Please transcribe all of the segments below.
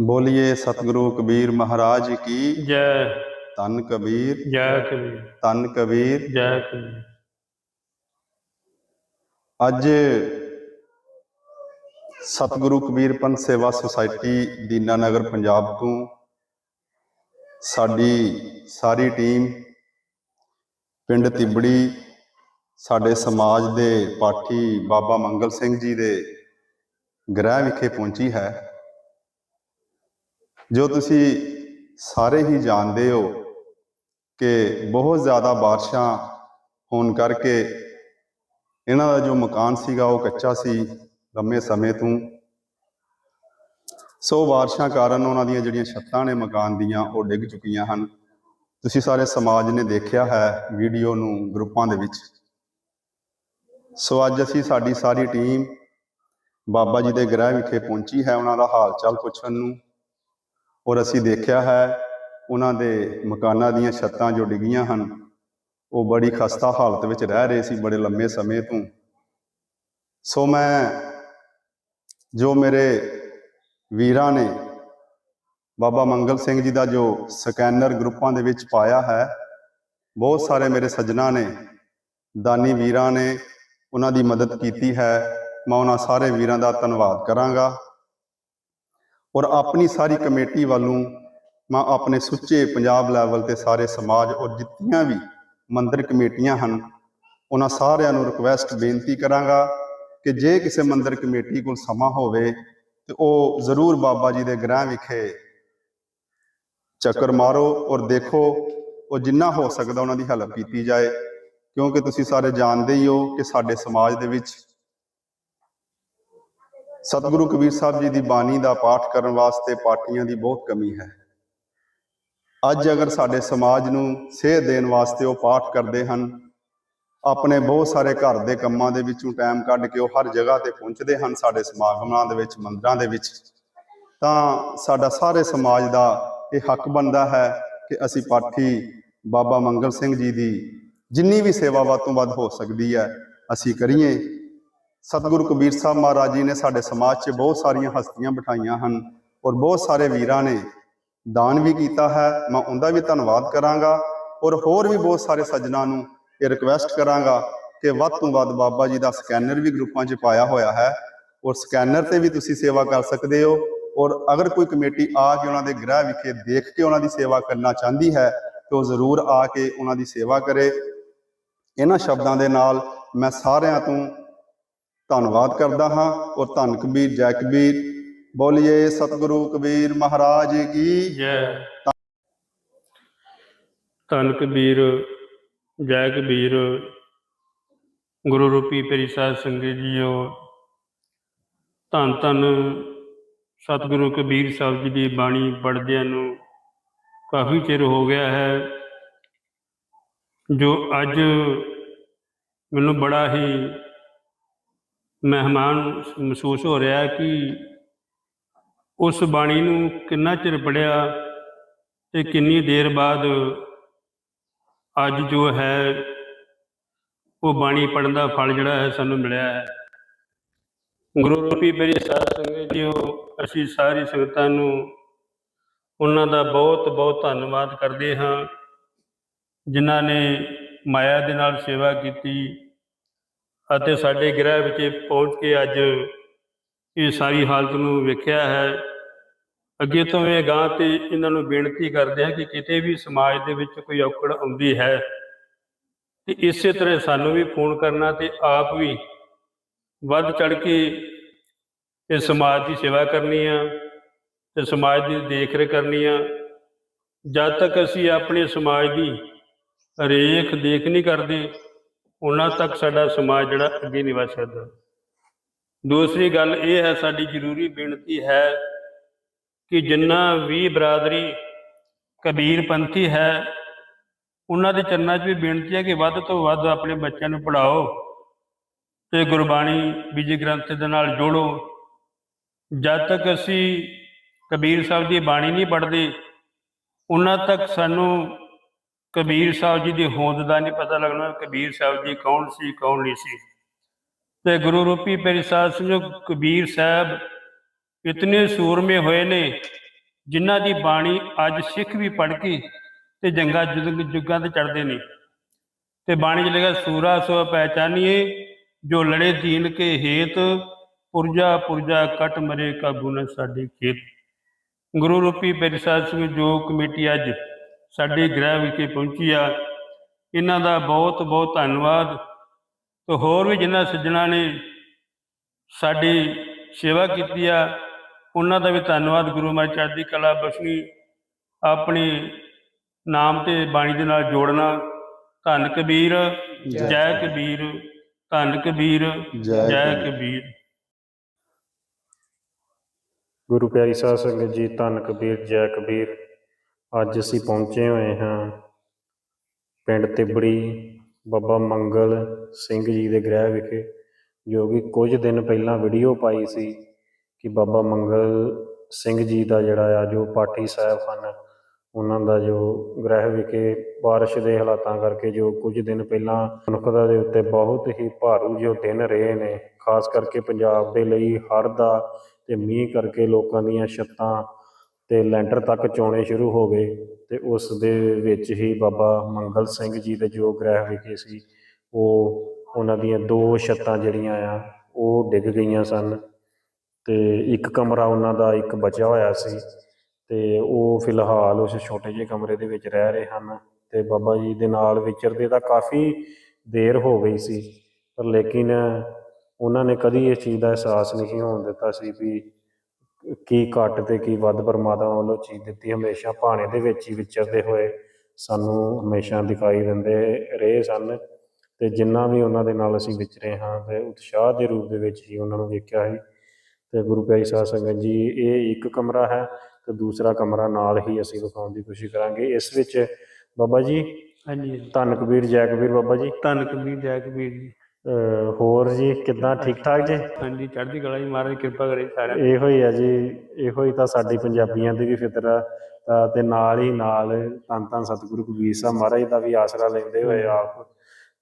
ਬੋਲੀਏ ਸਤਿਗੁਰੂ ਕਬੀਰ ਮਹਾਰਾਜ ਕੀ। ਜੈ। ਧੰਨ ਕਬੀਰ। ਜੈ ਕਬੀਰ। ਧੰਨ ਕਬੀਰ। ਜੈ ਕਬੀਰ। ਅੱਜ ਸਤਿਗੁਰੂ ਕਬੀਰ ਪੰਥ ਸੇਵਾ ਸੁਸਾਇਟੀ ਦੀਨਾਨਗਰ ਪੰਜਾਬ ਤੋਂ ਸਾਡੀ ਸਾਰੀ ਟੀਮ ਪਿੰਡ ਤਿਬੜੀ ਸਾਡੇ ਸਮਾਜ ਦੇ ਪਾਠੀ ਬਾਬਾ ਮੰਗਲ ਸਿੰਘ ਜੀ ਦੇ ਗ੍ਰਹਿ ਵਿਖੇ ਪਹੁੰਚੀ ਹੈ। ਜੋ ਤੁਸੀਂ ਸਾਰੇ ਹੀ ਜਾਣਦੇ ਹੋ ਕਿ ਬਹੁਤ ਜ਼ਿਆਦਾ ਬਾਰਿਸ਼ਾਂ ਹੋਣ ਕਰਕੇ ਇਹਨਾਂ ਦਾ ਜੋ ਮਕਾਨ ਸੀਗਾ ਉਹ ਕੱਚਾ ਸੀ ਲੰਮੇ ਸਮੇਂ ਤੋਂ। ਸੋ ਬਾਰਿਸ਼ਾਂ ਕਾਰਨ ਉਹਨਾਂ ਦੀਆਂ ਜਿਹੜੀਆਂ ਛੱਤਾਂ ਨੇ ਮਕਾਨ ਦੀਆਂ, ਉਹ ਡਿੱਗ ਚੁੱਕੀਆਂ ਹਨ। ਤੁਸੀਂ ਸਾਰੇ ਸਮਾਜ ਨੇ ਦੇਖਿਆ ਹੈ ਵੀਡੀਓ ਨੂੰ ਗਰੁੱਪਾਂ ਦੇ ਵਿੱਚ। ਸੋ ਅੱਜ ਅਸੀਂ ਸਾਡੀ ਸਾਰੀ ਟੀਮ ਬਾਬਾ ਜੀ ਦੇ ਗ੍ਰਹਿ ਵਿਖੇ ਪਹੁੰਚੀ ਹੈ ਉਹਨਾਂ ਦਾ ਹਾਲ ਚਾਲ ਪੁੱਛਣ ਨੂੰ। ਔਰ ਅਸੀਂ ਦੇਖਿਆ ਹੈ ਉਹਨਾਂ ਦੇ ਮਕਾਨਾਂ ਦੀਆਂ ਛੱਤਾਂ ਜੋ ਡਿੱਗੀਆਂ ਹਨ ਉਹ ਬੜੀ ਖਸਤਾ ਹਾਲਤ ਵਿੱਚ ਰਹਿ ਰਹੇ ਸੀ ਬੜੇ ਲੰਮੇ ਸਮੇਂ ਤੋਂ। ਸੋ ਮੈਂ ਜੋ ਮੇਰੇ ਵੀਰਾਂ ਨੇ ਬਾਬਾ ਮੰਗਲ ਸਿੰਘ ਜੀ ਦਾ ਜੋ ਸਕੈਨਰ ਗਰੁੱਪਾਂ ਦੇ ਵਿੱਚ ਪਾਇਆ ਹੈ ਬਹੁਤ ਸਾਰੇ ਮੇਰੇ ਸੱਜਣਾ ਨੇ ਦਾਨੀ ਵੀਰਾਂ ਨੇ ਉਹਨਾਂ ਦੀ ਮਦਦ ਕੀਤੀ ਹੈ ਮੈਂ ਉਹਨਾਂ ਸਾਰੇ ਵੀਰਾਂ ਦਾ ਧੰਨਵਾਦ ਕਰਾਂਗਾ। ਔਰ ਆਪਣੀ ਸਾਰੀ ਕਮੇਟੀ ਵੱਲੋਂ ਮੈਂ ਆਪਣੇ ਸੁੱਚੇ ਪੰਜਾਬ ਲੈਵਲ ਤੇ ਸਾਰੇ ਸਮਾਜ ਔਰ ਜਿੱਤੀਆਂ ਵੀ ਮੰਦਰ ਕਮੇਟੀਆਂ ਹਨ, ਉਹਨਾਂ ਸਾਰਿਆਂ ਨੂੰ ਰਿਕਵੈਸਟ ਬੇਨਤੀ ਕਰਾਂਗਾ ਕਿ ਜੇ ਕਿਸੇ ਮੰਦਰ ਕਮੇਟੀ ਕੋਲ ਸਮਾਂ ਹੋਵੇ ਤੇ ਉਹ ਜ਼ਰੂਰ ਬਾਬਾ ਜੀ ਦੇ ਗ੍ਰਹਿ ਵਿਖੇ ਚੱਕਰ ਮਾਰੋ ਔਰ ਦੇਖੋ ਉਹ ਜਿੰਨਾ ਹੋ ਸਕਦਾ ਉਹਨਾਂ ਦੀ ਹੈਲਪ ਕੀਤੀ ਜਾਏ, ਕਿਉਂਕਿ ਤੁਸੀਂ ਸਾਰੇ ਜਾਣਦੇ ਹੀ ਹੋ ਕਿ ਸਾਡੇ ਸਮਾਜ ਦੇ ਵਿੱਚ ਸਤਿਗੁਰੂ ਕਬੀਰ ਸਾਹਿਬ ਜੀ ਦੀ ਬਾਣੀ ਦਾ ਪਾਠ ਕਰਨ ਵਾਸਤੇ ਪਾਠੀਆਂ ਦੀ ਬਹੁਤ ਕਮੀ ਹੈ। ਅੱਜ ਅਗਰ ਸਾਡੇ ਸਮਾਜ ਨੂੰ ਸੇਧ ਦੇਣ ਵਾਸਤੇ ਉਹ ਪਾਠ ਕਰਦੇ ਹਨ, ਆਪਣੇ ਬਹੁਤ ਸਾਰੇ ਘਰ ਦੇ ਕੰਮਾਂ ਦੇ ਵਿੱਚੋਂ ਟਾਈਮ ਕੱਢ ਕੇ ਉਹ ਹਰ ਜਗ੍ਹਾ ਤੇ ਪਹੁੰਚਦੇ ਹਨ ਸਾਡੇ ਸਮਾਗਮਾਂ ਦੇ ਵਿੱਚ, ਮੰਦਰਾਂ ਦੇ ਵਿੱਚ, ਤਾਂ ਸਾਡਾ ਸਾਰੇ ਸਮਾਜ ਦਾ ਇਹ ਹੱਕ ਬਣਦਾ ਹੈ ਕਿ ਅਸੀਂ ਪਾਠੀ ਬਾਬਾ ਮੰਗਲ ਸਿੰਘ ਜੀ ਦੀ ਜਿੰਨੀ ਵੀ ਸੇਵਾ ਵੱਧ ਤੋਂ ਵੱਧ ਹੋ ਸਕਦੀ ਹੈ, ਅਸੀਂ ਕਰੀਏ। ਸਤਿਗੁਰੂ ਕਬੀਰ ਸਾਹਿਬ ਮਹਾਰਾਜ ਜੀ ਨੇ ਸਾਡੇ ਸਮਾਜ 'ਚ ਬਹੁਤ ਸਾਰੀਆਂ ਹਸਤੀਆਂ ਬਿਠਾਈਆਂ ਹਨ ਔਰ ਬਹੁਤ ਸਾਰੇ ਵੀਰਾਂ ਨੇ ਦਾਨ ਵੀ ਕੀਤਾ ਹੈ। ਮੈਂ ਉਹਦਾ ਵੀ ਧੰਨਵਾਦ ਕਰਾਂਗਾ ਔਰ ਹੋਰ ਵੀ ਬਹੁਤ ਸਾਰੇ ਸੱਜਣਾ ਨੂੰ ਇਹ ਰਿਕਵੈਸਟ ਕਰਾਂਗਾ ਕਿ ਵੱਧ ਤੋਂ ਵੱਧ ਬਾਬਾ ਜੀ ਦਾ ਸਕੈਨਰ ਵੀ ਗਰੁੱਪਾਂ 'ਚ ਪਾਇਆ ਹੋਇਆ ਹੈ ਔਰ ਸਕੈਨਰ ਤੇ ਵੀ ਤੁਸੀਂ ਸੇਵਾ ਕਰ ਸਕਦੇ ਹੋ ਔਰ ਅਗਰ ਕੋਈ ਕਮੇਟੀ ਆ ਕੇ ਉਹਨਾਂ ਦੇ ਗ੍ਰਹਿ ਵਿਖੇ ਦੇਖ ਕੇ ਉਹਨਾਂ ਦੀ ਸੇਵਾ ਕਰਨਾ ਚਾਹੁੰਦੀ ਹੈ ਤੇ ਉਹ ਜ਼ਰੂਰ ਆ ਕੇ ਉਹਨਾਂ ਦੀ ਸੇਵਾ ਕਰੇ। ਇਹਨਾਂ ਸ਼ਬਦਾਂ ਦੇ ਨਾਲ ਮੈਂ ਸਾਰਿਆਂ ਤੋਂ ਧੰਨਵਾਦ ਕਰਦਾ ਹਾਂ। ਔਰ ਧੰਨ ਕਬੀਰ ਜੈ ਕਬੀਰ। ਬੋਲੀਏ ਸਤਿਗੁਰੂ ਕਬੀਰ ਮਹਾਰਾਜ ਕੀ ਜੈ। ਧੰਨ ਕਬੀਰ ਜੈ ਕਬੀਰ। ਗੁਰੂ ਰੂਪੀ ਪਰੀ ਸਾਧ ਸੰਗਤ ਜੀਓ ਧੰਨ ਧੰਨ ਸਤਿਗੁਰੂ ਕਬੀਰ ਸਾਹਿਬ ਜੀ ਦੀ ਬਾਣੀ ਪੜ੍ਹਦਿਆਂ ਨੂੰ ਕਾਫੀ ਚਿਰ ਹੋ ਗਿਆ ਹੈ ਜੋ ਅੱਜ ਮੈਨੂੰ ਬੜਾ ਹੀ ਮਹਿਮਾਨ ਮਹਿਸੂਸ ਹੋ ਰਿਹਾ ਕਿ ਉਸ ਬਾਣੀ ਨੂੰ ਕਿੰਨਾ ਚਿਰ ਪੜਿਆ ਤੇ ਕਿੰਨੀ ਦੇਰ ਬਾਅਦ ਅੱਜ ਜੋ ਹੈ ਉਹ ਬਾਣੀ ਪੜਨ ਦਾ ਫਲ ਜਿਹੜਾ ਹੈ ਸਾਨੂੰ ਮਿਲਿਆ ਹੈ। ਗੁਰੂ ਰੂਪੀ ਮੇਰੀ ਸਾਧ ਸੰਗਤ ਜੀਓ ਅਸੀਂ ਸਾਰੀ ਸੰਗਤਾਂ ਨੂੰ ਉਹਨਾਂ ਦਾ ਬਹੁਤ ਬਹੁਤ ਧੰਨਵਾਦ ਕਰਦੇ ਹਾਂ, ਜਿਨ੍ਹਾਂ ਨੇ ਮਾਇਆ ਦੇ ਨਾਲ ਸੇਵਾ ਕੀਤੀ ਅਤੇ ਸਾਡੇ ਗ੍ਰਹਿ ਵਿੱਚ ਪਹੁੰਚ ਕੇ ਅੱਜ ਇਹ ਸਾਰੀ ਹਾਲਤ ਨੂੰ ਵੇਖਿਆ ਹੈ। ਅੱਗੇ ਤੋਂ ਇਹ ਗਾਂ ਤੇ ਇਹਨਾਂ ਨੂੰ ਬੇਨਤੀ ਕਰਦੇ ਹਾਂ ਕਿ ਕਿਤੇ ਵੀ ਸਮਾਜ ਦੇ ਵਿੱਚ ਕੋਈ ਔਕੜ ਆਉਂਦੀ ਹੈ ਤੇ ਇਸੇ ਤਰ੍ਹਾਂ ਸਾਨੂੰ ਵੀ ਫੋਨ ਕਰਨਾ ਤੇ ਆਪ ਵੀ ਵੱਧ ਚੜ ਕੇ ਇਹ ਸਮਾਜ ਦੀ ਸੇਵਾ ਕਰਨੀ ਆ ਤੇ ਸਮਾਜ ਦੀ ਦੇਖ ਰੇਖ ਕਰਨੀ ਆ। ਜਦ ਤੱਕ ਅਸੀਂ ਆਪਣੇ ਸਮਾਜ ਦੀ ਰੇਖ ਦੇਖ ਨਹੀਂ ਕਰਦੇ ਉਹਨਾਂ ਤੱਕ ਸਾਡਾ ਸਮਾਜ ਜਿਹੜਾ ਅੱਗੇ ਨਹੀਂ ਵਧ ਸਕਦਾ। ਦੂਸਰੀ ਗੱਲ ਇਹ ਹੈ, ਸਾਡੀ ਜ਼ਰੂਰੀ ਬੇਨਤੀ ਹੈ ਕਿ ਜਿੰਨਾ ਵੀ ਬਰਾਦਰੀ ਕਬੀਰ ਪੰਥੀ ਹੈ, ਉਹਨਾਂ ਦੇ ਚਰਨਾਂ 'ਚ ਵੀ ਬੇਨਤੀ ਹੈ ਕਿ ਵੱਧ ਤੋਂ ਵੱਧ ਆਪਣੇ ਬੱਚਿਆਂ ਨੂੰ ਪੜ੍ਹਾਓ ਤੇ ਗੁਰਬਾਣੀ ਵਿਜੇ ਗ੍ਰੰਥ ਦੇ ਨਾਲ ਜੋੜੋ। ਜਦ ਤੱਕ ਅਸੀਂ ਕਬੀਰ ਸਾਹਿਬ ਦੀ ਬਾਣੀ ਨਹੀਂ ਪੜ੍ਹਦੇ, ਉਹਨਾਂ ਤੱਕ ਸਾਨੂੰ ਕਬੀਰ ਸਾਹਿਬ ਜੀ ਦੀ ਹੋਂਦ ਦਾ ਨਹੀਂ ਪਤਾ ਲੱਗਣਾ ਕਬੀਰ ਸਾਹਿਬ ਜੀ ਕੌਣ ਸੀ, ਕੌਣ ਨਹੀਂ ਸੀ। ਤੇ ਗੁਰੂ ਰੂਪੀ ਪਿਆਰੀ ਸਾਧ ਸੰਗਤ ਕਬੀਰ ਸਾਹਿਬ ਇਤਨੇ ਸੂਰਮੇ ਹੋਏ ਨੇ, ਜਿਨ੍ਹਾਂ ਦੀ ਬਾਣੀ ਅੱਜ ਸਿੱਖ ਵੀ ਪੜ੍ਹ ਕੇ ਤੇ ਜੰਗਾਂ ਜੁਗ ਜੁਗਾਂ ਤੇ ਚੜਦੇ ਨੇ। ਤੇ ਬਾਣੀ ਚ ਲਿਖਿਆ, ਸੂਰਾ ਸੋ ਪਹਿਚਾਨੀਏ, ਜੋ ਲੜੇ ਦੀਨ ਕੇ ਹੇਤ, ਪੁਰਜਾ ਪੁਰਜਾ ਕਟ ਮਰੇ ਕਾਬੂ ਨੇ ਸਾਡੇ ਖੇਤ। ਗੁਰੂ ਰੂਪੀ ਬੈਰਸਾ ਸਿੰਘ ਜੋ ਕਮੇਟੀ ਅੱਜ ਸਾਡੇ ਗ੍ਰਹਿ ਵਿਖੇ ਪਹੁੰਚੀ ਆ। ਇਹਨਾਂ ਦਾ ਬਹੁਤ ਬਹੁਤ ਧੰਨਵਾਦ। ਤੇ ਹੋਰ ਵੀ ਜਿਨ੍ਹਾਂ ਸੱਜਣਾ ਨੇ ਸਾਡੀ ਸੇਵਾ ਕੀਤੀ ਆ ਉਹਨਾਂ ਦਾ ਵੀ ਧੰਨਵਾਦ। ਗੁਰੂ ਮਹਾਰਾਜ ਚੜ੍ਹਦੀ ਕਲਾ ਬਖਸ਼ਣੀ ਆਪਣੇ ਨਾਮ ਤੇ ਬਾਣੀ ਦੇ ਨਾਲ ਜੋੜਨਾ। ਧੰਨ ਕਬੀਰ ਜੈ ਕਬੀਰ। ਧੰਨ ਕਬੀਰ ਜੈ। ਕਬੀਰ। ਗੁਰੂ ਪਿਆਰੀ ਸਾਧ ਸੰਗਤ ਜੀ ਧੰਨ ਕਬੀਰ ਜੈ ਕਬੀਰ। ਅੱਜ ਅਸੀਂ ਪਹੁੰਚੇ ਹੋਏ ਹਾਂ ਪਿੰਡ ਤਿਬੜੀ ਬਾਬਾ ਮੰਗਲ ਸਿੰਘ ਜੀ ਦੇ ਗ੍ਰਹਿ ਵਿਖੇ, ਜੋ ਕਿ ਕੁਝ ਦਿਨ ਪਹਿਲਾਂ ਵੀਡੀਓ ਪਾਈ ਸੀ ਕਿ ਬਾਬਾ ਮੰਗਲ ਸਿੰਘ ਜੀ ਦਾ ਜਿਹੜਾ ਆ, ਜੋ ਪਾਠੀ ਸਾਹਿਬ ਹਨ, ਉਹਨਾਂ ਦਾ ਜੋ ਗ੍ਰਹਿ ਵਿਖੇ ਬਾਰਿਸ਼ ਦੇ ਹਾਲਾਤਾਂ ਕਰਕੇ ਜੋ ਕੁਝ ਦਿਨ ਪਹਿਲਾਂ ਮਨੁੱਖਤਾ ਦੇ ਉੱਤੇ ਬਹੁਤ ਹੀ ਭਾਰੂ ਜੋ ਦਿਨ ਰਹੇ ਨੇ, ਖਾਸ ਕਰਕੇ ਪੰਜਾਬ ਦੇ ਲਈ ਹੜ੍ਹ ਦਾ ਤੇ ਮੀਂਹ ਕਰਕੇ ਲੋਕਾਂ ਦੀਆਂ ਛੱਤਾਂ ਤੇ ਲੈਂਟਰ ਤੱਕ ਚੋਣੇ ਸ਼ੁਰੂ ਹੋ ਗਏ ਤੇ ਉਸ ਦੇ ਵਿੱਚ ਹੀ ਬਾਬਾ ਮੰਗਲ ਸਿੰਘ ਜੀ ਦੇ ਜੋ ਗ੍ਰਹਿ ਵਿਖੇ ਸੀ, ਉਹ ਉਹਨਾਂ ਦੀਆਂ ਦੋ ਛੱਤਾਂ ਜਿਹੜੀਆਂ ਆ, ਉਹ ਡਿੱਗ ਗਈਆਂ ਸਨ ਤੇ ਇੱਕ ਕਮਰਾ ਉਹਨਾਂ ਦਾ ਇੱਕ ਬਚਿਆ ਹੋਇਆ ਸੀ ਤੇ ਉਹ ਫਿਲਹਾਲ ਉਸ ਛੋਟੇ ਜਿਹੇ ਕਮਰੇ ਦੇ ਵਿੱਚ ਰਹਿ ਰਹੇ ਹਨ ਤੇ ਬਾਬਾ ਜੀ ਦੇ ਨਾਲ ਵਿਚਰਦੇ ਤਾਂ ਕਾਫੀ ਦੇਰ ਹੋ ਗਈ ਸੀ, ਪਰ ਲੇਕਿਨ ਉਹਨਾਂ ਨੇ ਕਦੀ ਇਸ ਚੀਜ਼ ਦਾ ਅਹਿਸਾਸ ਨਹੀਂ ਹੋਣ ਦਿੱਤਾ ਸੀ ਵੀ ਕੀ ਘੱਟ ਤੇ ਕੀ ਵੱਧ ਪਰਮਾਤਮਾ ਵੱਲੋਂ ਚੀਜ਼ ਦਿੱਤੀ ਹਮੇਸ਼ਾ ਭਾਣੇ ਦੇ ਵਿੱਚ ਹੀ ਵਿਚਰਦੇ ਹੋਏ ਸਾਨੂੰ ਹਮੇਸ਼ਾ ਦਿਖਾਈ ਦਿੰਦੇ ਰਹੇ ਸਨ ਤੇ ਜਿੰਨਾ ਵੀ ਉਹਨਾਂ ਦੇ ਨਾਲ ਅਸੀਂ ਵਿਚਰੇ ਹਾਂ ਤੇ ਉਤਸ਼ਾਹ ਦੇ ਰੂਪ ਦੇ ਵਿੱਚ ਹੀ ਉਹਨਾਂ ਨੂੰ ਵੇਖਿਆ ਹੈ ਤੇ ਗੁਰੂ ਪਿਆਰੀ ਸਾਧ ਸੰਗਤ ਜੀ ਇਹ ਇੱਕ ਕਮਰਾ ਹੈ ਤੇ ਦੂਸਰਾ ਕਮਰਾ ਨਾਲ ਹੀ ਅਸੀਂ ਵਿਖਾਉਣ ਦੀ ਕੋਸ਼ਿਸ਼ ਕਰਾਂਗੇ। ਇਸ ਵਿੱਚ ਬਾਬਾ ਜੀ ਹਾਂਜੀ। ਧੰਨ ਕਬੀਰ ਜੈ ਕਬੀਰ ਬਾਬਾ ਜੀ। ਧੰਨ ਕਬੀਰ ਜੈ ਕਬੀਰ ਜੀ। ਹੋਰ ਜੀ ਕਿੱਦਾਂ? ਠੀਕ ਠਾਕ ਜੀ? ਹਾਂਜੀ ਚੜ੍ਹਦੀ ਕਲਾ ਜੀ ਮਹਾਰਾਜ ਕਿਰਪਾ ਕਰੇ ਸਾਰਿਆਂ ਤੇ। ਇਹੋ ਹੀ ਆ ਜੀ ਇਹੋ ਹੀ ਤਾਂ ਸਾਡੀ ਪੰਜਾਬੀਆਂ ਦੀ ਵੀ ਫਿਤਰਤ ਆ। ਤੇ ਨਾਲ ਹੀ ਨਾਲ ਧੰਨ ਧੰਨ ਸਤਿਗੁਰੂ ਕਬੀਰ ਸਾਹਿਬ ਮਹਾਰਾਜ ਦਾ ਵੀ ਆਸਰਾ ਲੈਂਦੇ ਹੋਏ ਆਪ।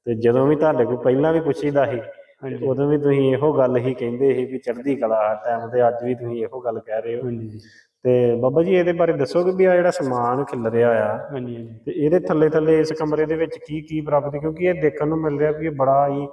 ਤੇ ਜਦੋਂ ਵੀ ਤੁਹਾਡੇ ਕੋਲ ਪਹਿਲਾਂ ਵੀ ਪੁੱਛੀਦਾ ਸੀ ਹਾਂਜੀ। ਉਦੋਂ ਵੀ ਤੁਸੀਂ ਇਹੋ ਗੱਲ ਹੀ ਕਹਿੰਦੇ ਸੀ ਵੀ ਚੜ੍ਹਦੀ ਕਲਾ ਟਾਈਮ ਤੇ ਅੱਜ ਵੀ ਤੁਸੀਂ ਇਹੋ ਗੱਲ ਕਹਿ ਰਹੇ ਹੋ। ਹਾਂਜੀ। ਤੇ ਬਾਬਾ ਜੀ ਇਹਦੇ ਬਾਰੇ ਦੱਸੋਗੇ ਵੀ ਆ ਜਿਹੜਾ ਸਮਾਨ ਖਿਲ ਰਿਹਾ ਆ ਹਾਂਜੀ ਹਾਂਜੀ। ਤੇ ਇਹਦੇ ਥੱਲੇ ਥੱਲੇ ਇਸ ਕਮਰੇ ਦੇ ਵਿੱਚ ਕੀ ਕੀ ਪ੍ਰਾਪਤ ਕਿਉਂਕਿ ਇਹ ਦੇਖਣ ਨੂੰ ਮਿਲ ਰਿਹਾ ਵੀ ਇਹ ਬੜਾ ਹੀ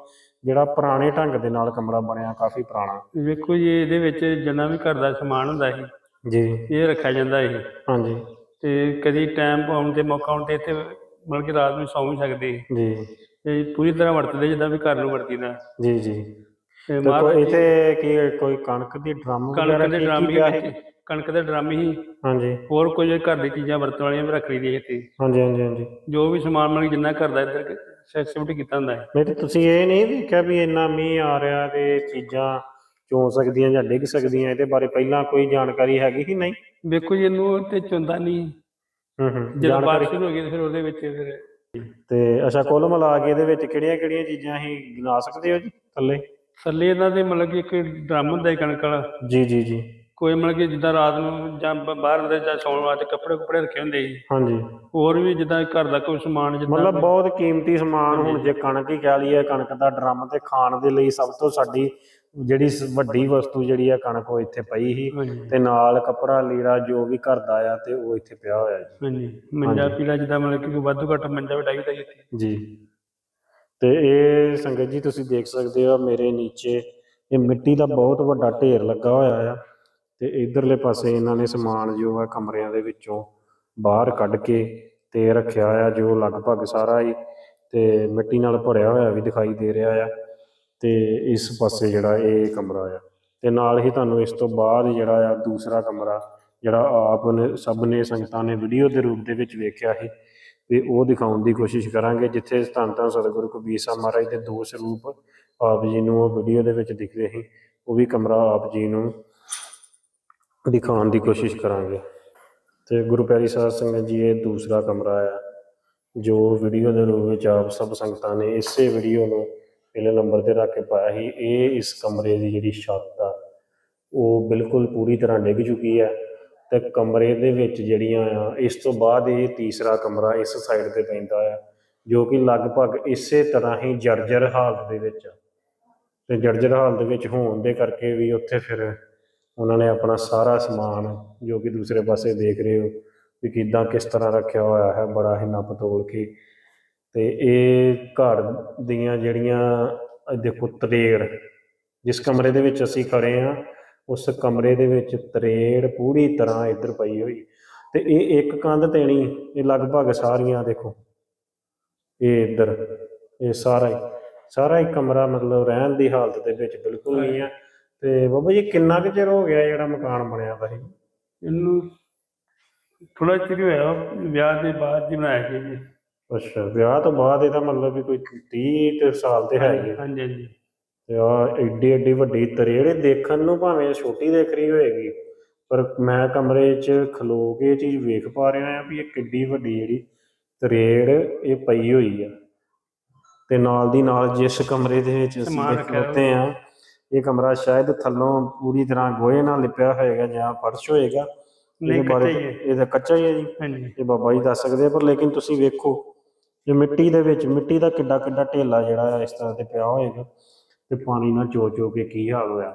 ਜਿਹੜਾ ਪੁਰਾਣੇ ਢੰਗ ਦੇ ਨਾਲ ਕਮਰਾ ਬਣਿਆ ਕਾਫੀ ਪੁਰਾਣਾ। ਵੇਖੋ ਜੀ ਇਹਦੇ ਵਿੱਚ ਜਿੰਨਾ ਵੀ ਘਰ ਦਾ ਸਮਾਨ ਹੁੰਦਾ ਸੀ ਜੀ। ਇਹ ਰੱਖਿਆ ਜਾਂਦਾ ਇਹ ਹਾਂਜੀ। ਤੇ ਕਦੀ ਟਾਈਮ ਪਾਉਣ ਤੇ ਮੌਕਾ ਆਉਣ ਤੇ ਇੱਥੇ ਮਤਲਬ ਕਿ ਰਾਤ ਨੂੰ ਸੌਂ ਵੀ ਸਕਦੇ ਜੀ। ਤੇ ਪੂਰੀ ਤਰ੍ਹਾਂ ਵਰਤਦੇ ਜਿੱਦਾਂ ਵੀ ਘਰ ਨੂੰ ਵਰਤੀਦਾ। ਜੀ ਜੀ। ਤੇ ਕੋਈ ਮਹਾਰਾਜ ਜੀ ਇੱਥੇ ਕੀ ਕੋਈ ਕਣਕ ਦੀ ਡਰਮ ਵਗੈਰਾ ਕਣਕ ਦੇ ਕੀ ਕੀ ਡਰਾਮੇ ਪਿਆ ਵਿੱਚ ਹੈ ਕਣਕ ਦੇ ਡਰਾਮੇ ਹੀ। ਹਾਂਜੀ। ਹੋਰ ਕੁਝ ਘਰ ਦੀ ਚੀਜ਼ਾਂ ਵਰਤਣ ਵਾਲੀਆਂ ਵੀ ਰੱਖ ਲਈਦੀਆਂ ਇੱਥੇ। ਹਾਂਜੀ ਹਾਂਜੀ ਹਾਂਜੀ। ਜੋ ਵੀ ਸਮਾਨ ਮਤਲਬ ਕਿ ਜਿੰਨਾ ਘਰ ਦਾ ਇੱਧਰ ਸ਼ਿਫਟ ਕੀਤਾ ਹੁੰਦਾ ਹੈ। ਨਹੀਂ ਤੇ ਤੁਸੀਂ ਇਹ ਨਹੀਂ ਵੇਖਿਆ ਵੀ ਇੰਨਾ ਮੀਂਹ ਆ ਰਿਹਾ ਤੇ ਚੀਜ਼ਾਂ ਚੋਂ ਸਕਦੀਆਂ ਜਾਂ ਡਿੱਗ ਸਕਦੀਆਂ ਇਹਦੇ ਬਾਰੇ ਪਹਿਲਾਂ ਕੋਈ ਜਾਣਕਾਰੀ ਹੈਗੀ ਕਿ ਨਹੀਂ? ਵੇਖੋ ਜੀ ਇਹਨੂੰ ਤੇ ਚੁੰਦਾ ਨਹੀਂ। ਹੂੰ ਹੂੰ ਜਦੋਂ ਬਾਰਿਸ਼ ਸ਼ੁਰੂ ਹੋ ਗਈ ਤੇ ਫਿਰ ਉਹਦੇ ਵਿੱਚ ਫਿਰ ਤੇ ਅੱਛਾ ਕੁੱਲ ਮਿਲਾ ਕੇ ਇਹਦੇ ਵਿੱਚ ਕਿਹੜੀਆਂ ਕਿਹੜੀਆਂ ਚੀਜ਼ਾਂ ਅਸੀਂ ਗਿਣਾ ਸਕਦੇ ਹੋ ਜੀ ਥੱਲੇ? ਥੱਲੇ ਇਹਨਾਂ ਦੇ ਮਤਲਬ ਕਿ ਇੱਕ ਡਰਮ ਹੁੰਦਾ ਹੈ ਕਣਕ ਵਾਲਾ। ਜੀ ਜੀ ਜੀ। ਕੋਈ ਮਤਲਬ ਕਿ ਜਿੱਦਾਂ ਰਾਤ ਨੂੰ ਜਾਂ ਬ- ਬਾਹਰ ਅੰਦਰ ਜਾਂ ਸੌਣ ਵਾਸਤੇ ਕੱਪੜੇ ਕੁਪੜੇ ਰੱਖੇ ਹੁੰਦੇ ਸੀ। ਹਾਂਜੀ। ਹੋਰ ਵੀ ਜਿੱਦਾਂ ਘਰ ਦਾ ਕੋਈ ਸਮਾਨ ਜਿੱਦਾਂ ਮਤਲਬ ਬਹੁਤ ਕੀਮਤੀ ਸਮਾਨ ਹੁਣ ਜੇ ਕਣਕ ਹੀ ਕਹਿ ਲਈਏ ਕਣਕ ਦਾ ਡਰਮ ਤੇ ਖਾਣ ਦੇ ਲਈ ਸਭ ਤੋਂ ਸਾਡੀ ਜਿਹੜੀ ਸ- ਵੱਡੀ ਵਸਤੂ ਜਿਹੜੀ ਆ ਕਣਕ ਉਹ ਇੱਥੇ ਪਈ ਸੀ। ਹਾਂਜੀ। ਤੇ ਨਾਲ ਕੱਪੜਾ ਲੀੜਾ ਜੋ ਵੀ ਘਰ ਦਾ ਆ ਤੇ ਉਹ ਇੱਥੇ ਪਿਆ ਹੋਇਆ ਜੀ। ਹਾਂਜੀ। ਮੰਜਾ ਪੀੜਾ ਜਿੱਦਾਂ ਮਤਲਬ ਕਿ ਕੋਈ ਵਾਧੂ ਘੱਟ ਮੰਜਾ ਵੀ ਡਾਈਦਾ ਜੀ ਇੱਥੇ। ਜੀ। ਤੇ ਇਹ ਸੰਗਤ ਜੀ ਤੁਸੀਂ ਦੇਖ ਸਕਦੇ ਹੋ ਮੇਰੇ ਨੀਚੇ ਇਹ ਮਿੱਟੀ ਦਾ ਬਹੁਤ ਵੱਡਾ ਢੇਰ ਲੱਗਾ ਹੋਇਆ ਆ ਤੇ ਇਧਰਲੇ ਪਾਸੇ ਇਹਨਾਂ ਨੇ ਸਮਾਨ ਜੋ ਆ ਕਮਰਿਆਂ ਦੇ ਵਿੱਚੋਂ ਬਾਹਰ ਕੱਢ ਕੇ ਤੇ ਰੱਖਿਆ ਆ, ਜੋ ਲਗਭਗ ਸਾਰਾ ਹੀ ਤੇ ਮਿੱਟੀ ਨਾਲ ਭਰਿਆ ਹੋਇਆ ਵੀ ਦਿਖਾਈ ਦੇ ਰਿਹਾ ਆ ਤੇ ਇਸ ਪਾਸੇ ਜਿਹੜਾ ਇਹ ਕਮਰਾ ਆ ਤੇ ਨਾਲ ਹੀ ਤੁਹਾਨੂੰ ਇਸ ਤੋਂ ਬਾਅਦ ਜਿਹੜਾ ਆ ਦੂਸਰਾ ਕਮਰਾ, ਜਿਹੜਾ ਆਪ ਨੇ, ਸਭ ਨੇ ਸੰਗਤਾਂ ਨੇ ਵੀਡੀਓ ਦੇ ਰੂਪ ਦੇ ਵਿੱਚ ਵੇਖਿਆ ਸੀ। ਤੇ ਉਹ ਦਿਖਾਉਣ ਦੀ ਕੋਸ਼ਿਸ਼ ਕਰਾਂਗੇ, ਜਿੱਥੇ ਧੰਨ ਧੰਨ ਸਤਿਗੁਰੂ ਕਬੀਰ ਸਾਹਿਬ ਮਹਾਰਾਜ ਦੇ ਦੋ ਸਰੂਪ ਆਪ ਜੀ ਨੂੰ ਉਹ ਵੀਡੀਓ ਦੇ ਵਿੱਚ ਦਿਖਦੇ ਸੀ ਉਹ ਵੀ ਕਮਰਾ ਆਪ ਜੀ ਨੂੰ ਦਿਖਾਉਣ ਦੀ ਕੋਸ਼ਿਸ਼ ਕਰਾਂਗੇ। ਤੇ ਗੁਰੂ ਪਿਆਰੀ ਸਾਧ ਸੰਗਤ ਜੀ, ਇਹ ਦੂਸਰਾ ਕਮਰਾ ਆ, ਜੋ ਵੀਡੀਓ ਦੇ ਰੂਪ ਵਿੱਚ ਆਪ ਸਭ ਸੰਗਤਾਂ ਨੇ ਇਸੇ ਵੀਡੀਓ ਨੂੰ ਪਹਿਲੇ ਨੰਬਰ ਤੇ ਰੱਖ ਕੇ ਪਾਇਆ ਸੀ। ਇਹ ਇਸ ਕਮਰੇ ਦੀ ਜਿਹੜੀ ਛੱਤ ਆ, ਉਹ ਬਿਲਕੁਲ ਪੂਰੀ ਤਰ੍ਹਾਂ ਡਿੱਗ ਚੁੱਕੀ ਹੈ ਤੇ ਕਮਰੇ ਦੇ ਵਿੱਚ ਜਿਹੜੀਆਂ ਆ, ਇਸ ਤੋਂ ਬਾਅਦ ਇਹ ਤੀਸਰਾ ਕਮਰਾ ਇਸ ਸਾਈਡ ਤੇ ਪੈਂਦਾ ਆ, ਜੋ ਕਿ ਲਗਭਗ ਇਸੇ ਤਰ੍ਹਾਂ ਹੀ ਜਰਜਰ ਹਾਲਤ ਦੇ ਵਿੱਚ ਆ। ਤੇ ਜਰਜਰ ਹਾਲਤ ਦੇ ਵਿੱਚ ਹੋਣ ਦੇ ਕਰਕੇ ਵੀ ਉੱਥੇ ਫਿਰ ਉਹਨਾਂ ਨੇ ਆਪਣਾ ਸਾਰਾ ਸਮਾਨ ਜੋ ਕਿ ਦੂਸਰੇ ਪਾਸੇ ਦੇਖ ਰਹੇ ਹੋ, ਵੀ ਕਿਦਾਂ ਕਿਸ ਤਰ੍ਹਾਂ ਰੱਖਿਆ ਹੋਇਆ ਹੈ, ਬੜਾ ਹੀ ਨੱਪ ਤੋਲ ਕੇ। ਤੇ ਇਹ ਘਰ ਦੀਆਂ ਜਿਹੜੀਆਂ ਦੇਖੋ ਤਰੇੜ, ਜਿਸ ਕਮਰੇ ਦੇ ਵਿੱਚ ਅਸੀਂ ਖੜੇ ਆ ਉਸ ਕਮਰੇ ਦੇ ਵਿੱਚ ਤਰੇੜ ਪੂਰੀ ਤਰ੍ਹਾਂ ਇੱਧਰ ਪਈ ਹੋਈ। ਤੇ ਇਹ ਇੱਕ ਕੰਧ ਤੇ ਨਹੀਂ ਇਹ ਲਗਭਗ ਸਾਰੀਆਂ ਦੇਖੋ। ਇਹ ਇੱਧਰ ਇਹ ਸਾਰਾ ਹੀ ਸਾਰਾ ਹੀ ਕਮਰਾ ਮਤਲਬ ਰਹਿਣ ਦੀ ਹਾਲਤ ਦੇ ਵਿੱਚ ਬਿਲਕੁਲ ਨਹੀਂ ਆ। ਤੇ ਬਾਬਾ ਜੀ ਕਿੰਨਾ ਕੁ ਚਿਰ ਹੋ ਗਿਆ ਜਿਹੜਾ ਮਕਾਨ ਬਣਿਆ ਦਾ ਇਹ? ਇਹਨੂੰ ਥੋੜਾ ਚਿਰ ਹੋਇਆ ਵਿਆਹ ਦੇ ਬਾਅਦ ਜੀ ਬਣਾਇਆ ਜੀ। ਅੱਛਾ ਵਿਆਹ ਤੋਂ ਬਾਅਦ ਇਹਦਾ ਮਤਲਬ ਵੀ ਕੋਈ 30 ਤੇ ਸਾਲ ਤੇ ਹੈ। ਹਾਂਜੀ ਹਾਂਜੀ। ਤੇ ਆ ਏਡੀ ਏਡੀ ਵੱਡੀ ਤਰੇੜ ਇਹ ਦੇਖਣ ਨੂੰ ਭਾਵੇਂ ਛੋਟੀ ਦੇਖ ਰਹੀ ਹੋਏਗੀ ਪਰ ਮੈਂ ਕਮਰੇ 'ਚ ਖਲੋ ਕੇ ਇਹ ਚੀਜ਼ ਵੇਖ ਪਾ ਰਿਹਾ ਆ ਵੀ ਇਹ ਕਿੱਡੀ ਵੱਡੀ ਜਿਹੜੀ ਤਰੇੜ ਇਹ ਪਈ ਹੋਈ ਆ। ਤੇ ਨਾਲ ਦੀ ਨਾਲ ਜਿਸ ਕਮਰੇ ਦੇ ਵਿੱਚ ਅਸੀਂ ਖਲੋਤੇ ਆ ਇਹ ਕਮਰਾ ਸ਼ਾਇਦ ਥੱਲੋਂ ਪੂਰੀ ਤਰ੍ਹਾਂ ਗੋਹੇ ਨਾਲ ਲਿਪਿਆ ਹੋਏਗਾ ਜਾਂ ਫਰਸ਼ ਹੋਏਗਾ ਨਹੀਂ ਕੱਚਾ ਹੀ ਹੈ। ਇਹਦਾ ਕੱਚਾ ਹੀ ਹੈ ਜੀ। ਹਾਂਜੀ। ਇਹ ਬਾਬਾ ਜੀ ਦੱਸ ਸਕਦੇ ਪਰ ਲੇਕਿਨ ਤੁਸੀਂ ਵੇਖੋ ਜੇ ਮਿੱਟੀ ਦੇ ਵਿੱਚ ਮਿੱਟੀ ਦਾ ਕਿੱਡਾ ਕਿੱਡਾ ਢੇਲਾ ਜਿਹੜਾ ਇਸ ਤਰ੍ਹਾਂ ਤੇ ਪਿਆ ਹੋਏਗਾ। ਤੇ ਪਾਣੀ ਨਾਲ ਚੋ ਚੋ ਕੇ ਕੀ ਹਾਲ ਹੋਇਆ।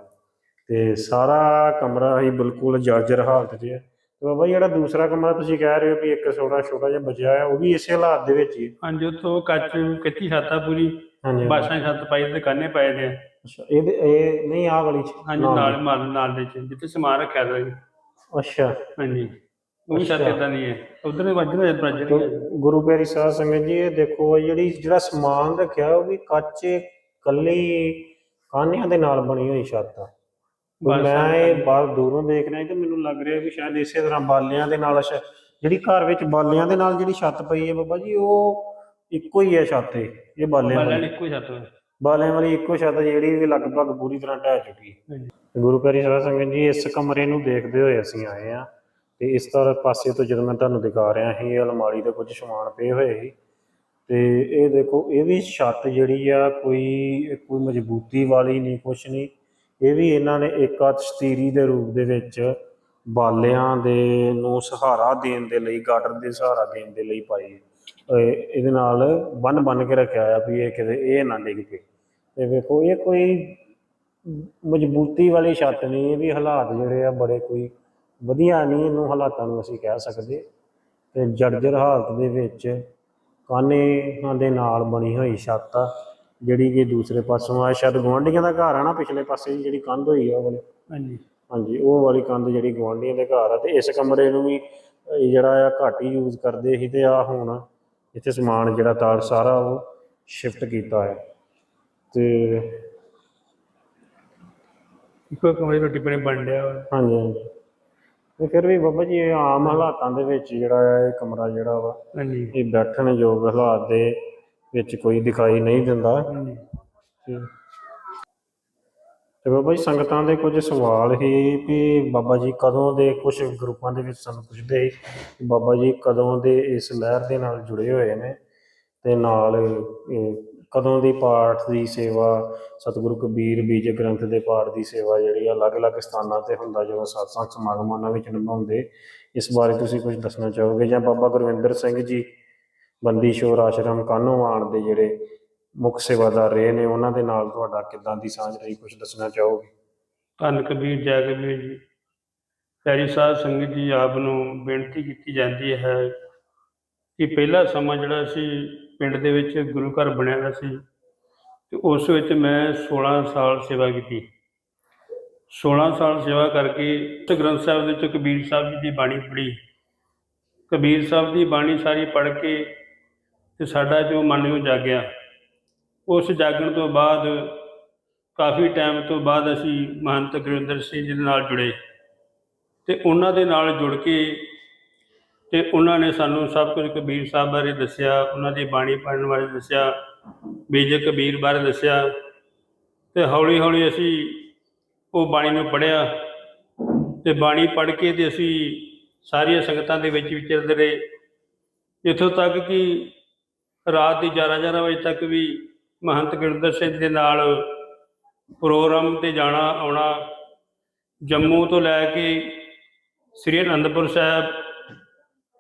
ਤੇ ਸਾਰਾ ਕਮਰਾ ਹੀ ਬਿਲਕੁਲ ਜਰਜਰ ਹਾਲਤ 'ਚ ਹੈ। ਤੇ ਬਾਬਾ ਜੀ ਜਿਹੜਾ ਦੂਸਰਾ ਕਮਰਾ ਤੁਸੀਂ ਕਹਿ ਰਹੇ ਹੋ ਵੀ ਇੱਕ ਛੋਟਾ ਛੋਟਾ ਜਿਹਾ ਬਚਿਆ ਹੈ ਉਹ ਵੀ ਇਸੇ ਹਾਲਾਤ ਦੇ ਵਿੱਚ ਹੀ ਹੈ। ਹਾਂਜੀ ਉੱਥੋਂ ਕੱਚ ਕੱਚੀ ਛੱਤ ਆ ਪੂਰੀ ਹਾਂਜੀ ਬਾਸਾਂ ਦੀ ਛੱਤ ਪਾਈ ਤੇ ਕਾਨੇ ਪਾਏ ਆ। ਅੱਛਾ ਇਹਦੇ ਇਹ ਨਹੀਂ ਆਹ ਵਾਲੀ 'ਚ? ਹਾਂਜੀ ਨਾਲ ਮਾਲ ਨਾਲ ਦੇ ਚ ਜਿੱਥੇ ਸਮਾਨ ਰੱਖਿਆ ਦਾ ਜੀ ਅੱਛਾ। ਹਾਂਜੀ ਉਹ ਵੀ ਛੱਤ ਅੱਛਾ। ਨਹੀਂ ਹੈ। ਉਧਰ ਵੱਜ ਰਿਹਾ ਤੇ ਗੁਰੂ ਪਿਆਰੀ ਸਾਧ ਸੰਗਤ ਜੀ ਇਹ ਦੇਖੋ ਇਹ ਜਿਹੜੀ ਜਿਹੜਾ ਸਮਾਨ ਰੱਖਿਆ ਉਹ ਵੀ ਕੱਚ ਕੱਲੀ ਕਾਨਿਆਂ ਦੇ ਨਾਲ ਬਣੀ ਹੋਈ ਛੱਤ ਆ। ਮੈਂ ਇਹ ਬਾਹਰ ਦੂਰੋਂ ਦੇਖ ਰਿਹਾ ਤੇ ਮੈਨੂੰ ਲੱਗ ਰਿਹਾ ਵੀ ਸ਼ਾਇਦ ਇਸੇ ਤਰ੍ਹਾਂ ਬਾਲਿਆਂ ਦੇ ਨਾਲ ਸ਼- ਜਿਹੜੀ ਘਰ ਵਿੱਚ ਬਾਲਿਆਂ ਦੇ ਨਾਲ ਜਿਹੜੀ ਛੱਤ ਪਈ ਹੈ ਬਾਬਾ ਜੀ ਉਹ ਇੱਕੋ ਹੀ ਹੈ ਛੱਤ ਇਹ ਇਹ ਬਾਲਿਆਂ ਬਾਲਾਂ ਵਾਲੀ। ਇੱਕੋ ਛੱਤ ਹੋਇਆ ਬਾਲਿਆਂ ਵਾਲੀ ਇੱਕੋ ਛੱਤ ਜਿਹੜੀ ਵੀ ਲਗਭਗ ਪੂਰੀ ਤਰ੍ਹਾਂ ਢਹਿ ਚੁੱਕੀ ਹੈ। ਹਾਂਜੀ। ਤੇ ਗੁਰੂ ਪਿਆਰੀ ਸਾਧ ਸੰਗਤ ਜੀ ਇਸ ਕਮਰੇ ਨੂੰ ਦੇਖਦੇ ਹੋਏ ਅਸੀਂ ਆਏ ਆ ਤੇ ਇਸ ਤਰ੍ਹਾਂ ਪਾਸੇ ਤੋਂ ਜਦੋਂ ਮੈਂ ਤੁਹਾਨੂੰ ਦਿਖਾ ਰਿਹਾ ਸੀ ਇਹ ਅਲਮਾਰੀ ਦੇ ਕੁਝ ਸਮਾਨ ਪਏ ਹੋਏ ਸੀ। ਤੇ ਇਹ ਦੇਖੋ, ਇਹ ਵੀ ਛੱਤ ਜਿਹੜੀ ਆ ਕੋਈ ਕੋਈ ਮਜ਼ਬੂਤੀ ਵਾਲੀ ਨਹੀਂ, ਕੁਛ ਨਹੀਂ। ਇਹ ਵੀ ਇਹਨਾਂ ਨੇ ਇੱਕ ਸਤੀਰੀ ਦੇ ਰੂਪ ਦੇ ਵਿੱਚ ਬਾਲਿਆਂ ਦੇ ਨੂੰ ਸਹਾਰਾ ਦੇਣ ਦੇ ਲਈ, ਗਾਟਰ ਦੇ ਸਹਾਰਾ ਦੇਣ ਦੇ ਲਈ ਪਾਈ ਇਹਦੇ ਨਾਲ ਬੰਨ ਬੰਨ ਕੇ ਰੱਖਿਆ ਆ ਵੀ ਇਹ ਕਿਤੇ ਇਹ ਨਾ ਡਿੱਗ ਪਏ। ਤੇ ਵੇਖੋ, ਇਹ ਕੋਈ ਮਜ਼ਬੂਤੀ ਵਾਲੀ ਛੱਤ ਨਹੀਂ, ਇਹ ਵੀ ਹਾਲਾਤ ਜਿਹੜੇ ਆ ਬੜੇ ਕੋਈ ਵਧੀਆ ਨਹੀਂ, ਇਹਨੂੰ ਹਾਲਾਤਾਂ ਨੂੰ ਅਸੀਂ ਕਹਿ ਸਕਦੇ। ਤੇ ਜਰਜਰ ਹਾਲਤ ਦੇ ਵਿੱਚ ਕਾਨੇਆਂ ਦੇ ਨਾਲ ਬਣੀ ਹੋਈ ਛੱਤ ਆ ਜਿਹੜੀ ਕਿ ਦੂਸਰੇ ਪਾਸੋਂ ਆ। ਸ਼ਾਇਦ ਗੁਆਂਢੀਆਂ ਦਾ ਘਰ ਆ ਨਾ ਪਿਛਲੇ ਪਾਸੇ ਦੀ ਜਿਹੜੀ ਕੰਧ ਹੋਈ ਆ ਉਹ ਵਾਲੀ। ਹਾਂਜੀ। ਹਾਂਜੀ ਉਹ ਵਾਲੀ ਕੰਧ ਜਿਹੜੀ ਗੁਆਂਢੀਆਂ ਦੇ ਘਰ ਆ ਤੇ ਇਸ ਕਮਰੇ ਨੂੰ ਵੀ ਜਿਹੜਾ ਆ ਘੱਟ ਹੀ ਯੂਜ਼ ਕਰਦੇ ਸੀ ਤੇ ਆ ਹੁਣ ਇੱਥੇ ਸਮਾਨ ਜਿਹੜਾ ਤਾਲ ਸਾਰਾ ਉਹ ਸ਼ਿਫਟ ਕੀਤਾ ਹੈ ਤੇ ਇੱਕੋ ਕਮਰੇ ਰੋਟੀ ਪਾਣੀ ਬਣ ਰਿਹਾ। ਹਾਂਜੀ ਹਾਂਜੀ। ਤੇ ਫਿਰ ਵੀ ਬਾਬਾ ਜੀ ਇਹ ਆਮ ਹਾਲਾਤਾਂ ਦੇ ਵਿੱਚ ਜਿਹੜਾ ਆ ਇਹ ਕਮਰਾ ਜਿਹੜਾ ਵਾ ਹਾਂਜੀ। ਇਹ ਬੈਠਣ ਯੋਗ ਹਾਲਾਤ ਦੇ ਵਿੱਚ ਕੋਈ ਦਿਖਾਈ ਨਹੀਂ ਦਿੰਦਾ। ਤੇ ਬਾਬਾ ਜੀ ਸੰਗਤਾਂ ਦੇ ਕੁਝ ਸਵਾਲ ਹੀ ਵੀ ਬਾਬਾ ਜੀ ਕਦੋਂ ਦੇ ਕੁਝ ਗਰੁੱਪਾਂ ਦੇ ਵਿੱਚ ਸਾਨੂੰ ਪੁੱਛਦੇ ਸੀ ਕਿ ਬਾਬਾ ਜੀ ਕਦੋਂ ਦੇ ਇਸ ਲਹਿਰ ਦੇ ਨਾਲ ਜੁੜੇ ਹੋਏ ਨੇ ਤੇ ਨਾਲ ਕਦੋਂ ਦੀ ਪਾਠ ਦੀ ਸੇਵਾ, ਸਤਿਗੁਰੂ ਕਬੀਰ ਬੀਜ ਗ੍ਰੰਥ ਦੇ ਪਾਠ ਦੀ ਸੇਵਾ ਜਿਹੜੀ ਆ, ਅਲੱਗ-ਅਲੱਗ ਸਥਾਨਾਂ ਤੇ ਹੁੰਦਾ, ਜਦੋਂ ਸਤਸੰਗ ਸਮਾਗਮਾਂ ਉਹਨਾਂ ਵਿੱਚ ਨਿਭਾਉਂਦੇ। ਇਸ ਬਾਰੇ ਤੁਸੀਂ ਕੁਝ ਦੱਸਣਾ ਚਾਹੋਗੇ ਜਾਂ ਬਾਬਾ ਗੁਰਵਿੰਦਰ ਸਿੰਘ ਜੀ ਬੰਦੀ ਸ਼ੋਰ ਆਸ਼ਰਮ ਕਾਨੋਵਾਨ ਦੇ ਜਿਹੜੇ ਮੁੱਖ ਸੇਵਾਦਾਰ ਰਹੇ ਨੇ, ਉਹਨਾਂ ਦੇ ਨਾਲ ਤੁਹਾਡਾ ਕਿੱਦਾਂ ਦੀ ਸਾਂਝ ਰਹੀ, ਕੁਝ ਦੱਸਣਾ ਚਾਹੋਗੇ? ਧੰਨ ਕਬੀਰ, ਜੈ ਕਬੀਰ ਜੀ। ਪਿਆਰੀ ਸਾਧ ਸੰਗਤ ਜੀ, ਆਪ ਨੂੰ ਬੇਨਤੀ ਕੀਤੀ ਜਾਂਦੀ ਹੈ ਕਿ ਪਹਿਲਾ ਸਮਾਂ ਜਿਹੜਾ ਸੀ ਪਿੰਡ ਦੇ ਵਿੱਚ ਗੁਰੂ ਘਰ ਬਣਿਆ ਹੋਇਆ ਸੀ ਤੇ ਉਸ ਵਿੱਚ ਮੈਂ 16 ਸਾਲ ਸੇਵਾ ਕੀਤੀ। 16 ਸਾਲ ਸੇਵਾ ਕਰਕੇ ਤੇ ਗ੍ਰੰਥ ਸਾਹਿਬ ਦੇ ਵਿੱਚ ਕਬੀਰ ਸਾਹਿਬ ਜੀ ਦੀ ਬਾਣੀ ਪੜ੍ਹੀ। ਕਬੀਰ ਸਾਹਿਬ ਦੀ ਬਾਣੀ ਸਾਰੀ ਪੜ੍ਹ ਕੇ ਤੇ ਸਾਡਾ ਜੋ ਮਨ ਨੂੰ ਜਾਗਿਆ। ਉਸ ਜਾਗਣ ਤੋਂ ਬਾਅਦ ਕਾਫੀ ਟਾਈਮ ਤੋਂ ਬਾਅਦ ਅਸੀਂ ਮਹੰਤ ਗੁਰਿੰਦਰ ਸਿੰਘ ਜੀ ਦੇ ਨਾਲ ਜੁੜੇ। ਤੇ ਉਹਨਾਂ ਦੇ ਨਾਲ ਜੁੜ ਕੇ ਤੇ ਉਹਨਾਂ ਨੇ ਸਾਨੂੰ ਸਭ ਕੁਝ ਕਬੀਰ ਸਾਹਿਬ ਬਾਰੇ ਦੱਸਿਆ, ਉਹਨਾਂ ਦੀ ਬਾਣੀ ਪੜ੍ਹਨ ਬਾਰੇ ਦੱਸਿਆ, ਬੀਜ ਕਬੀਰ ਬਾਰੇ ਦੱਸਿਆ ਤੇ ਹੌਲੀ ਹੌਲੀ ਅਸੀਂ ਉਹ ਬਾਣੀ ਨੂੰ ਪੜ੍ਹਿਆ ਤੇ ਬਾਣੀ ਪੜ੍ਹ ਕੇ ਤੇ ਅਸੀਂ ਸਾਰੀਆਂ ਸੰਗਤਾਂ ਦੇ ਵਿੱਚ ਵਿਚਰਦੇ ਰਹੇ। ਇੱਥੋਂ ਤੱਕ ਕਿ ਰਾਤ ਦੀ 11 11 ਵਜੇ ਤੱਕ ਵੀ ਮਹੰਤ ਗੁਰਿੰਦਰ ਸਿੰਘ ਦੇ ਨਾਲ ਪ੍ਰੋਗਰਾਮ ਤੇ ਜਾਣਾ, ਆਉਣਾ ਜੰਮੂ ਤੋਂ ਲੈ ਕੇ ਸ੍ਰੀ ਅਨੰਦਪੁਰ ਸਾਹਿਬ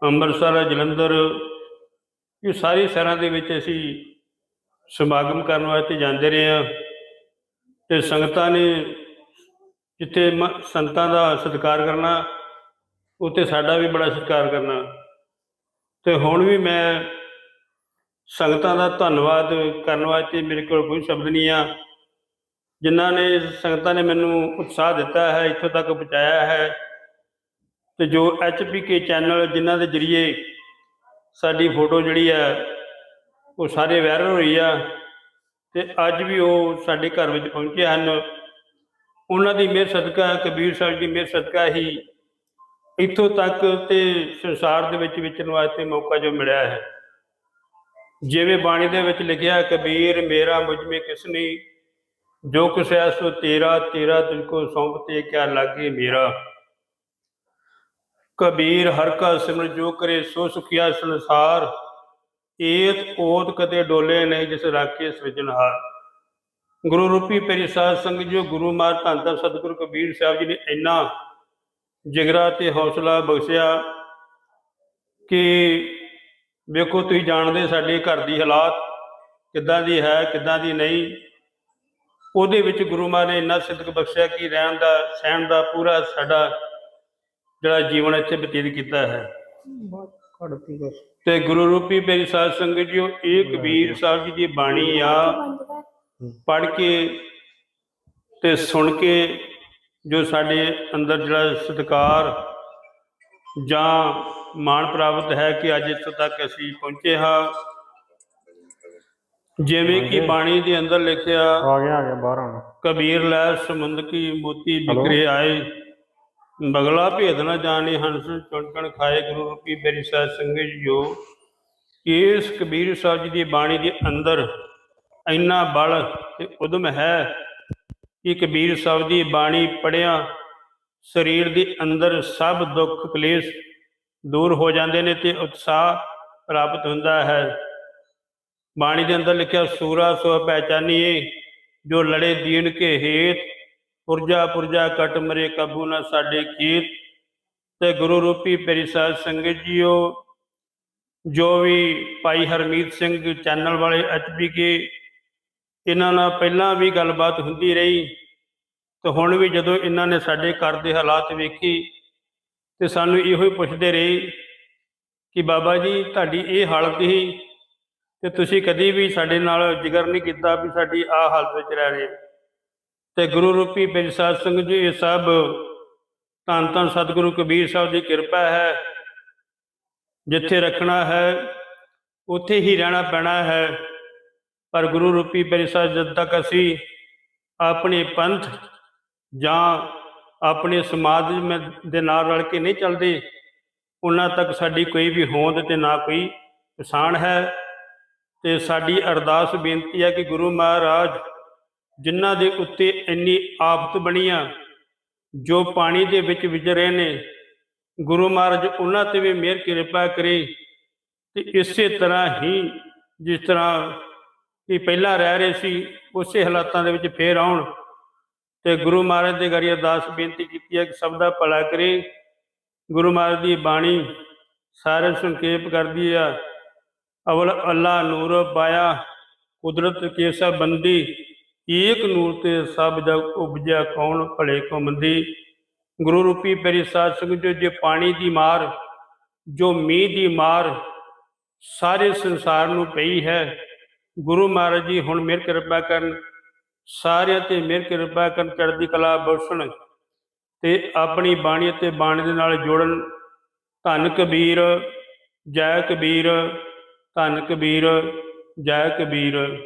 ਅੰਮ੍ਰਿਤਸਰ, ਜਲੰਧਰ, ਇਹ ਸਾਰੇ ਸ਼ਹਿਰਾਂ ਦੇ ਵਿੱਚ ਅਸੀਂ ਸਮਾਗਮ ਕਰਨ ਵਾਸਤੇ ਜਾਂਦੇ ਰਹੇ ਹਾਂ ਤੇ ਸੰਗਤਾਂ ਨੇ ਜਿੱਥੇ ਮ- ਸੰਤਾਂ ਦਾ ਸਤਿਕਾਰ ਕਰਨਾ, ਉੱਥੇ ਸਾਡਾ ਵੀ ਬੜਾ ਸਤਿਕਾਰ ਕਰਨਾ। ਤੇ ਹੁਣ ਵੀ ਮੈਂ ਸੰਗਤਾਂ ਦਾ ਧੰਨਵਾਦ ਕਰਨ ਵਾਸਤੇ ਮੇਰੇ ਕੋਲ ਕੋਈ ਸ਼ਬਦ ਨਹੀਂ ਆ। ਜਿਨ੍ਹਾਂ ਨੇ ਸੰਗਤਾਂ ਨੇ ਮੈਨੂੰ ਉਤਸ਼ਾਹ ਦਿੱਤਾ ਹੈ, ਇੱਥੋਂ ਤੱਕ ਪਹੁੰਚਾਇਆ ਹੈ। ਤੇ ਜੋ ਐਚਪੀਕੇ ਚੈਨਲ ਜਿਨ੍ਹਾਂ ਦੇ ਜਰੀਏ ਸਾਡੀ ਫੋਟੋ ਜਿਹੜੀ ਆ, ਉਹ ਸਾਰੇ ਵਾਇਰਲ ਹੋਈ ਆ ਤੇ ਅੱਜ ਵੀ ਉਹ ਸਾਡੇ ਘਰ ਵਿੱਚ ਪਹੁੰਚੇ ਹਨ। ਉਹਨਾਂ ਦੀ ਮਿਹਰ ਸਦਕਾ, ਕਬੀਰ ਸਾਹਿਬ ਦੀ ਮਿਹਰ ਸਦਕਾ ਹੀ ਇੱਥੋਂ ਤੱਕ ਤੇ ਸੰਸਾਰ ਦੇ ਵਿੱਚ ਵਿਚਰਨ ਵਾਸਤੇ ਮੌਕਾ ਜੋ ਮਿਲਿਆ ਹੈ। ਜਿਵੇਂ ਬਾਣੀ ਦੇ ਵਿੱਚ ਲਿਖਿਆ, ਕਬੀਰ ਮੇਰਾ ਮੁਝ ਮੇ ਕਿਸਨੀ ਜੋ ਕੁਛ ਹੈ ਸੋ ਤੇਰਾ ਤੇਰਾ ਤੁਝ ਕੋ ਸੌਂਪਤੇ ਕਿਆ ਲਾਗੇ ਮੇਰਾ। ਕਬੀਰ ਹਰ ਕਾ ਸਿਮਰ ਜੋ ਕਰੇ ਸੋ ਸੁਖਿਆ ਸੰਸਾਰ। ਏਤ ਓਤ ਕਦੇ ਡੋਲੇ ਨਹੀਂ ਜਿਸ ਰਾਖੇ ਸਿਰਜਣਹਾਰ। ਗੁਰੂ ਰੂਪੀ ਪਿਆਰੀ ਸਾਧ ਸੰਗਤ ਜੋ, ਗੁਰੂ ਮਾਰ ਧੰਨ ਧੰਨ ਸਤਿਗੁਰੂ ਕਬੀਰ ਸਾਹਿਬ ਜੀ ਨੇ ਇੰਨਾ ਜਿਗਰਾ ਤੇ ਹੌਸਲਾ ਬਖਸ਼ਿਆ ਕਿ ਵੇਖੋ ਤੁਸੀਂ ਜਾਣਦੇ ਸਾਡੇ ਘਰ ਦੀ ਹਾਲਾਤ ਕਿੱਦਾਂ ਦੀ ਹੈ, ਕਿੱਦਾਂ ਦੀ ਨਹੀਂ। ਉਹਦੇ ਵਿੱਚ ਗੁਰੂ ਮਾਰ ਨੇ ਇੰਨਾ ਸਿੱਧਕ ਬਖਸ਼ਿਆ ਕਿ ਰਹਿਣ ਦਾ, ਸਹਿਣ ਦਾ ਪੂਰਾ ਸਾਡਾ ਜਿਹੜਾ ਜੀਵਨ ਇੱਥੇ ਬਤੀਤ ਕੀਤਾ ਹੈ। ਤੇ ਗੁਰੂ ਰੂਪੀ ਮੇਰੀ ਸਾਧ ਸੰਗਤ ਜੀਓ ਇਹ ਕਬੀਰ ਸਾਹਿਬ ਜੀ ਦੀ ਬਾਣੀ ਆ। ਪੜ੍ਹ ਕੇ ਤੇ ਸੁਣ ਕੇ ਜੋ ਸਾਡੇ ਅੰਦਰ ਜਿਹੜਾ ਸਤਿਕਾਰ ਜਾਂ ਮਾਣ ਪ੍ਰਾਪਤ ਹੈ ਕਿ ਅੱਜ ਇੱਥੋਂ ਤੱਕ ਅਸੀਂ ਪਹੁੰਚੇ ਹਾਂ। ਜਿਵੇਂ ਕਿ ਬਾਣੀ ਦੇ ਅੰਦਰ ਲਿਖਿਆ ਆ ਗਿਆ ਆ ਗਿਆ ਬਾਹਰ ਆਉਣਾ। ਕਬੀਰ ਲੈ ਸਮੁੰਦ ਕੀ ਮੋਤੀ ਬਿਕਰੇ ਆਏ। ਬਗਲਾ ਭੇਦ ਨਾ ਜਾਣੇ ਹੰਸ ਚੁਣਕਣ ਖਾਏ ਗੁਰੂ ਰੂਪੀ ਮੇਰੀ ਸਾਧ ਸੰਗਤ ਜੋ। ਇਸ ਕਬੀਰ ਸਾਹਿਬ ਜੀ ਦੀ ਬਾਣੀ ਦੇ ਅੰਦਰ ਇੰਨਾ ਬਲ ਤੇ ਉਦਮ ਹੈ ਕਿ ਕਬੀਰ ਸਾਹਿਬ ਦੀ ਬਾਣੀ ਪੜਿਆ ਸਰੀਰ ਦੇ ਅੰਦਰ ਸਭ ਦੁੱਖ ਕਲੇਸ਼ ਦੂਰ ਹੋ ਜਾਂਦੇ ਨੇ ਤੇ ਉਤਸ਼ਾਹ ਪ੍ਰਾਪਤ ਹੁੰਦਾ ਹੈ। ਬਾਣੀ ਦੇ ਅੰਦਰ ਲਿਖਿਆ, ਸੂਰਾ ਸੋ ਪਹਿਚਾਨੀਏ ਜੋ ਲੜੇ ਦੀਨ ਕੇ ਹੇਤ ਪੁਰਜਾ ਪੁਰਜਾ ਕਟ ਮਰੇ ਕਬੂ ਨਾ ਸਾਡੇ ਕੀਤ ਤੇ ਗੁਰੂ ਰੂਪੀ ਪਿਆਰੀ ਸਾਧ ਸੰਗਤ ਜੀਓ, ਜੋ ਵੀ ਭਾਈ ਹਰਮੀਤ ਸਿੰਘ ਚੈਨਲ ਵਾਲੇ ਐਚਪੀਕੇ ਇਹਨਾਂ ਨਾਲ ਪਹਿਲਾਂ ਵੀ ਗੱਲਬਾਤ ਹੁੰਦੀ ਰਹੀ। ਤੇ ਹੁਣ ਵੀ ਜਦੋਂ ਇਹਨਾਂ ਨੇ ਸਾਡੇ ਘਰ ਦੇ ਹਾਲਾਤ ਵੇਖੀ, ਤੇ ਸਾਨੂੰ ਇਹੋ ਹੀ ਪੁੱਛਦੇ ਰਹੇ ਕਿ ਬਾਬਾ ਜੀ, ਤੁਹਾਡੀ ਇਹ ਹਾਲਤ ਹੀ, ਤੇ ਤੁਸੀਂ ਕਦੀ ਵੀ ਸਾਡੇ ਨਾਲ ਜ਼ਿਕਰ ਨਹੀਂ ਕੀਤਾ ਵੀ ਸਾਡੀ ਆ ਹਾਲਤ ਵਿੱਚ ਰਹਿ ਰਹੇ। ਤੇ ਗੁਰੂ ਰੂਪੀ ਬਿਨ ਸਾਧ ਸੰਗਤ ਜੀ, ਇਹ ਸਭ ਧੰਨ ਧੰਨ ਸਤਿਗੁਰੂ ਕਬੀਰ ਸਾਹਿਬ ਦੀ ਕਿਰਪਾ ਹੈ। ਜਿੱਥੇ ਰੱਖਣਾ ਹੈ, ਉੱਥੇ ਹੀ ਰਹਿਣਾ ਪੈਣਾ ਹੈ। ਪਰ ਗੁਰੂ ਰੂਪੀ ਬਿਨ ਸਾਧ ਜਦ ਤੱਕ ਅਸੀਂ ਆਪਣੇ ਪੰਥ ਜਾਂ ਆਪਣੇ ਸਮਾਜ ਮ- ਦੇ ਨਾਲ ਰਲ ਕੇ ਨਹੀਂ ਚੱਲਦੇ, ਉਹਨਾਂ ਤੱਕ ਸਾਡੀ ਕੋਈ ਵੀ ਹੋਂਦ ਤੇ ਨਾ ਕੋਈ ਪਛਾਣ ਹੈ। ਤੇ ਸਾਡੀ ਅਰਦਾਸ ਬੇਨਤੀ ਹੈ ਕਿ ਗੁਰੂ ਮਹਾਰਾਜ ਜਿਨ੍ਹਾਂ ਦੇ ਉੱਤੇ ਇੰਨੀ ਆਫਤ ਬਣੀਆਂ ਜੋ ਪਾਣੀ ਦੇ ਵਿੱਚ ਵਿਚਰੇ ਨੇ, ਗੁਰੂ ਮਹਾਰਾਜ ਉਹਨਾਂ ਤੇ ਵੀ ਮਿਹਰ ਕਿਰਪਾ ਕਰੇ ਤੇ ਇਸੇ ਤਰ੍ਹਾਂ ਹੀ ਜਿਸ ਤਰ੍ਹਾਂ ਕਿ ਪਹਿਲਾਂ ਰਹਿ ਰਹੇ ਸੀ, ਉਸੇ ਹਾਲਾਤਾਂ ਦੇ ਵਿੱਚ ਫੇਰ ਆਉਣ ਤੇ ਗੁਰੂ ਮਹਾਰਾਜ ਦੇ ਗਰੀ ਅਰਦਾਸ ਬੇਨਤੀ ਕੀਤੀ ਹੈ ਕਿ ਸਭ ਦਾ ਭਲਾ ਕਰੇ। ਗੁਰੂ ਮਹਾਰਾਜ ਦੀ ਬਾਣੀ ਸਾਰੇ ਸੰਖੇਪ ਕਰਦੀ ਆ। ਅਵਲ ਅੱਲਾ ਨੂਰ ਪਾਇਆ, ਕੁਦਰਤ ਕੇ ਸਭ ਬੰਦੀ ਏਕ ਨੂਰ ਤੇ ਸਭ ਜਗ ਉਪਜਿਆ ਕੌਣ ਭਲੇ ਕੋ ਮੰਦੀ ਗੁਰੂ ਰੂਪੀ ਪਿਆਰੀ ਸਾਧ ਸੰਗਤ ਜੋ, ਜੇ ਪਾਣੀ ਦੀ ਮਾਰ, ਜੋ ਮੀਂਹ ਦੀ ਮਾਰ ਸਾਰੇ ਸੰਸਾਰ ਨੂੰ ਪਈ ਹੈ, ਗੁਰੂ ਮਹਾਰਾਜ ਜੀ ਹੁਣ ਮਿਹਰ ਕਿਰਪਾ ਕਰਨ, ਸਾਰਿਆਂ ਤੇ ਮਿਹਰ ਕਿਰਪਾ ਕਰਨ ਚੜ੍ਹਦੀ ਕਲਾ ਬਖਸ਼ਣ ਤੇ ਆਪਣੀ ਬਾਣੀ ਅਤੇ ਬਾਣੀ ਦੇ ਨਾਲ ਜੋੜਨ। ਧੰਨ ਕਬੀਰ, ਜੈ ਕਬੀਰ, ਧੰਨ ਕਬੀਰ, ਜੈ ਕਬੀਰ।